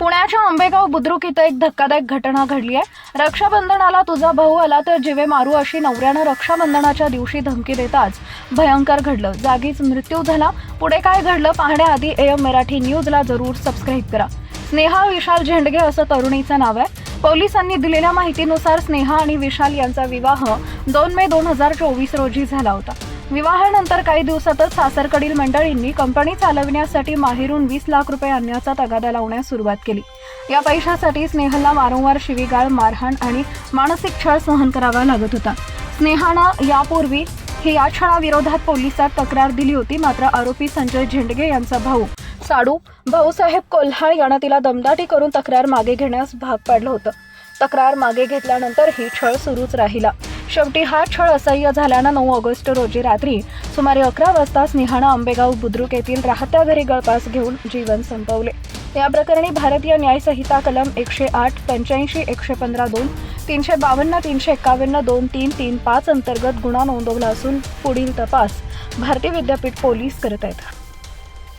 पुण्याच्या आंबेगाव बुद्रुक इथं एक धक्कादायक घटना घडली आहे. रक्षाबंधनाला तुझा भाऊ आला तर जिवे मारू अशी नवऱ्यानं रक्षाबंधनाच्या दिवशी धमकी देताच भयंकर घडलं. जागीच मृत्यू झाला. पुढे काय घडलं पाहण्याआधी एम मराठी न्यूजला जरूर सबस्क्राईब करा. स्नेहा विशाल झेंडगे असं तरुणीचं नाव आहे. पोलिसांनी दिलेल्या माहितीनुसार स्नेहा आणि विशाल यांचा विवाह दोन मे दोन हजार चोवीस रोजी झाला होता. विवाहानंतर काही दिवसातच सासरकडील मंडळींनी कंपनी चालविण्यासाठी माहेरून वीस लाख रुपये आणण्याचा तगादा लावण्यास सुरुवात केली. या पैशासाठी स्नेहलला वारंवार शिवीगाळ मारहाण आणि मानसिक छळ सहन करावा लागत होता. स्नेहानं यापूर्वी ही या छळाविरोधात पोलिसात तक्रार दिली होती मात्र आरोपी संजय झेंडगे यांचा भाऊ साडू भाऊसाहेब कोल्हाळ यानं तिला दमदाटी करून तक्रार मागे घेण्यास भाग पाडलं होतं. तक्रार मागे घेतल्यानंतर ही छळ सुरूच राहिला. शेवटी हा छळ असह्य झाल्यानं नऊ ऑगस्ट रोजी रात्री सुमारे अकरा वाजता स्नेहानं आंबेगाव बुद्रुक येथील राहत्या घरी गळपास घेऊन जीवन संपवले. या प्रकरणी भारतीय न्यायसंहिता कलम एकशे आठ पंच्याऐंशी एकशे पंधरा दोन तीनशे बावन्न तीनशे एकावन्न दोन तीन तीन पाच अंतर्गत गुन्हा नोंदवला असून पुढील तपास भारतीय विद्यापीठ पोलीस करत आहेत.